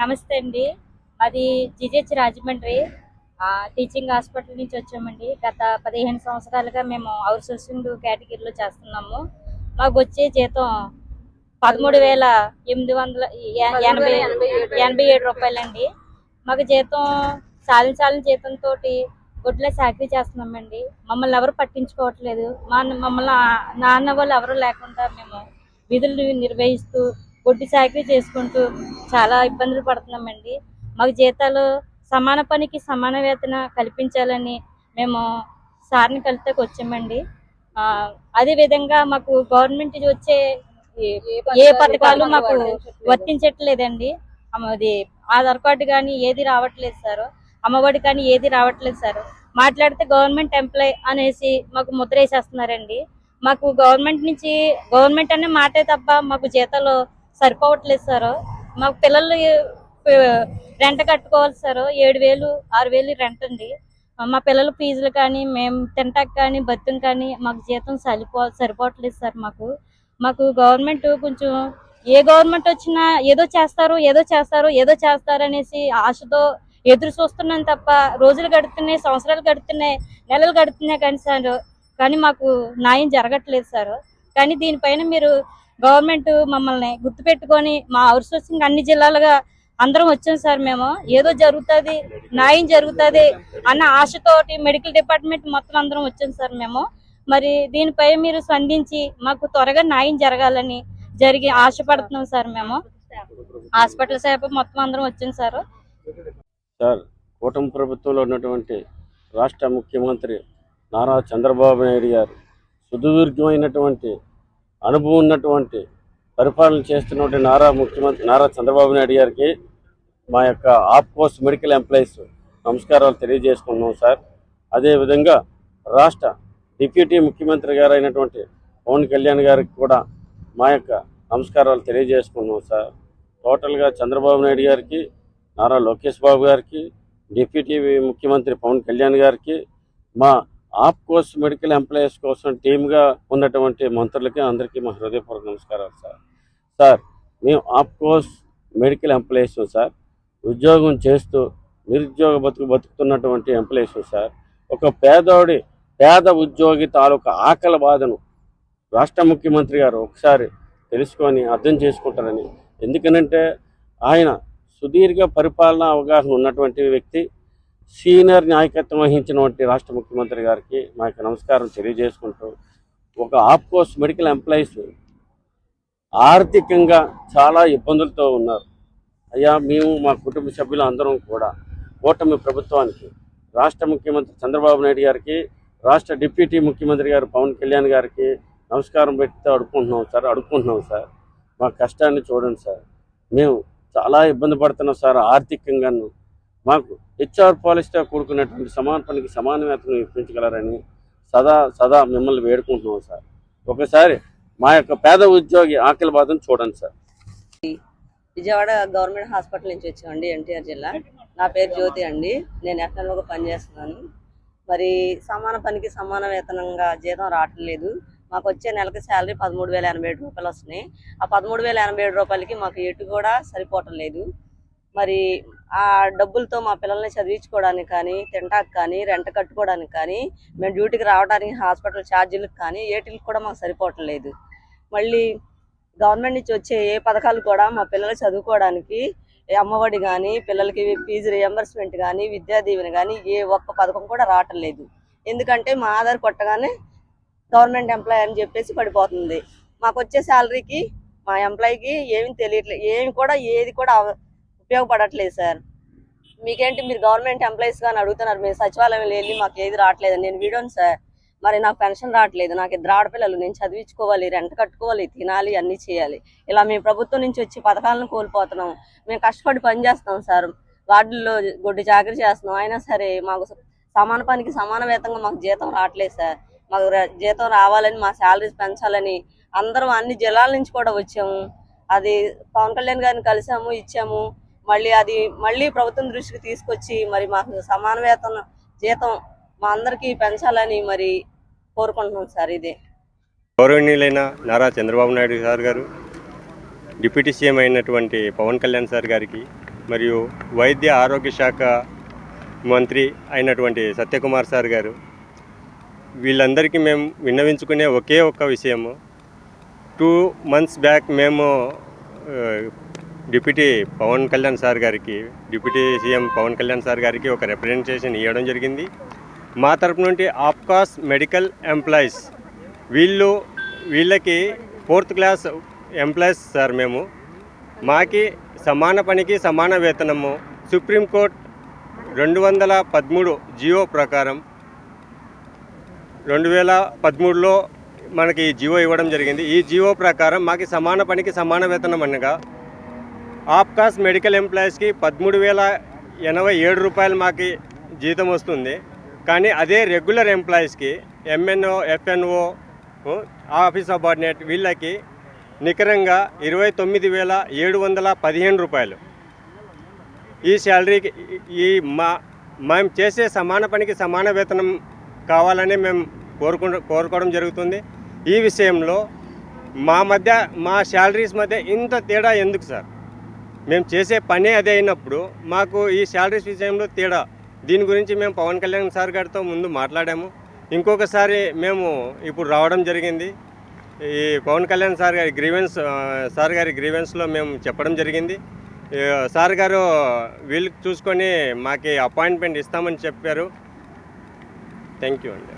నమస్తే అండి. అది జిజెచ్ రాజమండ్రి. టీచింగ్ హాస్పిటల్ నుంచి వచ్చామండి. గత పదిహేను సంవత్సరాలుగా మేము అవుట్ సోర్సింగ్ కేటగిరీలో చేస్తున్నాము. మాకు వచ్చే జీతం పదమూడు వేల ఎనిమిది వందల ఎనభై ఎనభై ఏడు రూపాయలండి. మాకు జీతం సాలిన జీతంతో గుడ్ల చాకరీ చేస్తున్నామండి. మమ్మల్ని ఎవరు పట్టించుకోవట్లేదు. మా మమ్మల్ని నాన్న వాళ్ళు ఎవరు లేకుండా మేము విధులు నిర్వహిస్తూ గుడ్డి చాకరీ చేసుకుంటూ చాలా ఇబ్బందులు పడుతున్నామండి. మాకు జీతాలు సమాన పనికి సమాన వేతన కల్పించాలని మేము సార్ని కలిసేకి వచ్చామండి. ఆ, అదే విధంగా మాకు గవర్నమెంట్ వచ్చే ఏ పథకాలు మాకు వర్తించట్లేదండి. అది ఆధార్ కార్డు కానీ ఏది రావట్లేదు సార్. అమ్మఒడి కానీ ఏది రావట్లేదు సార్. మాట్లాడితే గవర్నమెంట్ ఎంప్లాయ్ అనేసి మాకు ముద్ర వేసేస్తున్నారండి. మాకు గవర్నమెంట్ నుంచి గవర్నమెంట్ అనే మాటే తప్ప మాకు జీతాలు సరిపోవట్లేదు సార్. మాకు పిల్లలు రెంట్ కట్టుకోవాలి సార్. ఏడు వేలు ఆరు వేలు రెంట్ అండి. మా పిల్లల ఫీజులు కానీ మేము తింటాక కానీ బతుకు కానీ మాకు జీతం సరిపో సరిపోవట్లేదు సార్ మాకు. మాకు గవర్నమెంట్ కొంచెం ఏ గవర్నమెంట్ వచ్చినా ఏదో చేస్తారు ఏదో చేస్తారు ఏదో చేస్తారు అనేసి ఆశతో ఎదురు చూస్తున్నాం తప్ప రోజులు గడుతున్నాయి సంవత్సరాలు గడుతున్నాయి నెలలు గడుతున్నాయి కానీ సార్ కానీ మాకు న్యాయం జరగట్లేదు సార్. కానీ దీనిపైన మీరు గవర్నమెంట్ మమ్మల్ని గుర్తుపెట్టుకొని మా అవుట్సోర్సింగ్ అన్ని జిల్లాలుగా అందరం వచ్చాం సార్ మేము. ఏదో జరుగుతుంది న్యాయం జరుగుతుంది అన్న ఆశతోటి మెడికల్ డిపార్ట్మెంట్ మొత్తం అందరం వచ్చాం సార్ మేము. మరి దీనిపై మీరు స్పందించి మాకు త్వరగా న్యాయం జరగాలని జరిగి ఆశపడుతున్నాం సార్ మేము. హాస్పిటల్ సేపు మొత్తం అందరం వచ్చాం సార్. కూటమి ప్రభుత్వంలో ఉన్నటువంటి రాష్ట్ర ముఖ్యమంత్రి నారా చంద్రబాబు నాయుడు గారు సుదీర్ఘమైనటువంటి అనుభవం ఉన్నటువంటి పరిపాలన చేస్తున్నటువంటి నారా ముఖ్యమంత్రి నారా చంద్రబాబు నాయుడు గారికి మా యొక్క ఆప్కోస్ మెడికల్ ఎంప్లాయీస్ నమస్కారాలు తెలియజేసుకున్నాం సార్. అదేవిధంగా రాష్ట్ర డిప్యూటీ ముఖ్యమంత్రి గారు అయినటువంటి పవన్ కళ్యాణ్ గారికి కూడా మా యొక్క నమస్కారాలు తెలియజేసుకున్నాం సార్. టోటల్గా చంద్రబాబు నాయుడు గారికి నారా లోకేష్ బాబు గారికి డిప్యూటీ ముఖ్యమంత్రి పవన్ కళ్యాణ్ గారికి మా ఆప్కోస్ మెడికల్ ఎంప్లాయీస్ కోసం టీమ్గా ఉన్నటువంటి మంత్రులకి అందరికీ మా హృదయపూర్వక నమస్కారాలు సార్. సార్ మేము ఆప్కోస్ మెడికల్ ఎంప్లాయీస్ సార్. ఉద్యోగం చేస్తూ నిరుద్యోగ బతుకు బతుకుతున్నటువంటి ఎంప్లాయీస్ సార్. ఒక పేదోడి పేద ఉద్యోగి తాలూకా ఆకలి బాధను రాష్ట్ర ముఖ్యమంత్రి గారు ఒకసారి తెలుసుకొని అర్థం చేసుకుంటారని. ఎందుకనంటే ఆయన సుదీర్ఘ పరిపాలన అవగాహన ఉన్నటువంటి వ్యక్తి సీనియర్ నాయకత్వం వహించినటువంటి రాష్ట్ర ముఖ్యమంత్రి గారికి మా యొక్క నమస్కారం తెలియజేసుకుంటూ ఒక ఆఫ్కోర్స్ మెడికల్ ఎంప్లాయీస్ ఆర్థికంగా చాలా ఇబ్బందులతో ఉన్నారు. అయ్యా మేము మా కుటుంబ సభ్యులు అందరం కూడా కూటమి ప్రభుత్వానికి రాష్ట్ర ముఖ్యమంత్రి చంద్రబాబు నాయుడు గారికి రాష్ట్ర డిప్యూటీ ముఖ్యమంత్రి గారు పవన్ కళ్యాణ్ గారికి నమస్కారం పెట్టి అడుక్కుంటున్నాం సార్ అడుక్కుంటున్నాం సార్. మా కష్టాన్ని చూడండి సార్. మేము చాలా ఇబ్బంది పడుతున్నాం సార్ ఆర్థికంగాను. మాకు హెచ్ఆర్ పాలసీతో కూడుకున్నటువంటి సమాన పనికి సమాన వేతనం ఇప్పించగలరని సదా సదా మిమ్మల్ని వేడుకుంటున్నాం సార్. ఒకసారి మా యొక్క పేద ఉద్యోగి ఆకలి బాధను చూడండి సార్. విజయవాడ గవర్నమెంట్ హాస్పిటల్ నుంచి వచ్చామండి ఎన్టీఆర్ జిల్లా. నా పేరు జ్యోతి అండి. నేను ఎఫ్ఎన్లోకి పనిచేస్తున్నాను. మరి సమాన పనికి సమాన వేతనంగా జీతం రావట్లేదు. మాకు వచ్చే నెలకి శాలరీ పదమూడు వేల ఎనభై ఏడు రూపాయలు వస్తున్నాయి. ఆ పదమూడు వేల ఎనభై ఏడు రూపాయలకి మాకు ఎటు కూడా సరిపోవటం లేదు. మరి ఆ డబ్బులతో మా పిల్లల్ని చదివించుకోవడానికి కానీ తింటానికి కానీ రెంట్ కట్టుకోవడానికి కానీ మేము డ్యూటీకి రావడానికి హాస్పిటల్ ఛార్జీలకు కానీ ఏటికి కూడా మాకు సరిపోవటం లేదు. మళ్ళీ గవర్నమెంట్ నుంచి వచ్చే ఏ పథకాలు కూడా మా పిల్లలు చదువుకోవడానికి అమ్మఒడి కానీ పిల్లలకి ఫీజు రియంబర్స్మెంట్ కానీ విద్యా దీవెన కానీ ఏ ఒక్క పథకం కూడా రావటం లేదు. ఎందుకంటే మా ఆధార్ కొట్టగానే గవర్నమెంట్ ఎంప్లాయ్ అని చెప్పేసి పడిపోతుంది. మాకు వచ్చే శాలరీకి మా ఎంప్లాయీకి ఏమి తెలియట్లేదు ఏమి కూడా ఏది కూడా అవ- ఉపయోగపడట్లేదు సార్. మీకేంటి మీరు గవర్నమెంట్ ఎంప్లాయీస్ కానీ అడుగుతున్నారు మీరు సచివాలయం వెళ్ళి మాకు ఏది రావట్లేదు నేను వీడియోని సార్. మరి నాకు పెన్షన్ రావట్లేదు. నాకు ఇద్దరు ఆడపిల్లలు నేను చదివించుకోవాలి రెంట్ కట్టుకోవాలి తినాలి అన్నీ చేయాలి. ఇలా మేము ప్రభుత్వం నుంచి వచ్చి పథకాలను కోల్పోతున్నాం. మేము కష్టపడి పని సార్. వార్డుల్లో గొడ్డు చాకరీ చేస్తున్నాం. అయినా సరే మాకు సమాన పనికి సమాన వేతంగా మాకు జీతం రావట్లేదు సార్. మాకు జీతం రావాలని మా శాలరీస్ పెంచాలని అందరం అన్ని జిల్లాల నుంచి కూడా వచ్చాము. అది పవన్ కళ్యాణ్ గారిని కలిసాము ఇచ్చాము. మళ్ళీ అది మళ్ళీ ప్రభుత్వం దృష్టికి తీసుకొచ్చి మరి మాకు సమాన వేతనం జీతం మా అందరికీ పెంచాలని మరి కోరుకుంటున్నాం సార్ ఇది. గౌరవనీయులైన Nara Chandrababu Naidu sir garu deputy CM అయినటువంటి పవన్ కళ్యాణ్ సార్ గారికి మరియు వైద్య ఆరోగ్య శాఖ మంత్రి అయినటువంటి సత్యకుమార్ సార్ గారు వీళ్ళందరికీ మేము విన్నవించుకునే ఒకే ఒక్క విషయము. టూ మంత్స్ బ్యాక్ మేము డిప్యూటీ పవన్ కళ్యాణ్ సార్ గారికి deputy CM Pawan Kalyan sir గారికి ఒక రిప్రజెంటేషన్ ఇవ్వడం జరిగింది. మా తరపు నుండి ఆప్కాస్ మెడికల్ ఎంప్లాయీస్ వీళ్ళు వీళ్ళకి ఫోర్త్ క్లాస్ ఎంప్లాయీస్ సార్ మేము. మాకి సమాన పనికి సమాన వేతనము. సుప్రీంకోర్టు రెండు వందల పదమూడు జియో ప్రకారం రెండు వేల పదమూడులో మనకి జియో ఇవ్వడం జరిగింది. ఈ జియో ప్రకారం మాకు సమాన పనికి సమాన వేతనం అనగా ఆప్కాస్ మెడికల్ ఎంప్లాయీస్కి పదమూడు వేల ఎనభై ఏడు రూపాయలు మాకు జీతం వస్తుంది. కానీ అదే రెగ్యులర్ ఎంప్లాయీస్కి ఎంఎన్ఓ ఎఫ్ఎన్ఓ ఆఫీస్ సబార్డినేట్ వీళ్ళకి నికరంగా ఇరవై తొమ్మిది వేల ఏడు వందల పదిహేను రూపాయలు. ఈ శాలరీకి ఈ మా మేము చేసే సమాన పనికి సమాన వేతనం కావాలని మేము కోరుకు కోరుకోవడం జరుగుతుంది. ఈ విషయంలో మా మధ్య మా శాలరీస్ మధ్య ఇంత తేడా ఎందుకు సార్? మేము చేసే పని అదే అయినప్పుడు మాకు ఈ శాలరీస్ విషయంలో తేడా. దీని గురించి మేము పవన్ కళ్యాణ్ సార్ గారితో ముందు మాట్లాడాము. ఇంకొకసారి మేము ఇప్పుడు రావడం జరిగింది. ఈ పవన్ కళ్యాణ్ సార్ గారి గ్రీవెన్స్ సార్ గారి గ్రీవెన్స్లో మేము చెప్పడం జరిగింది. సార్ గారు వీళ్ళు చూసుకొని మాకు అపాయింట్మెంట్ ఇస్తామని చెప్పారు. థ్యాంక్ యూ అండి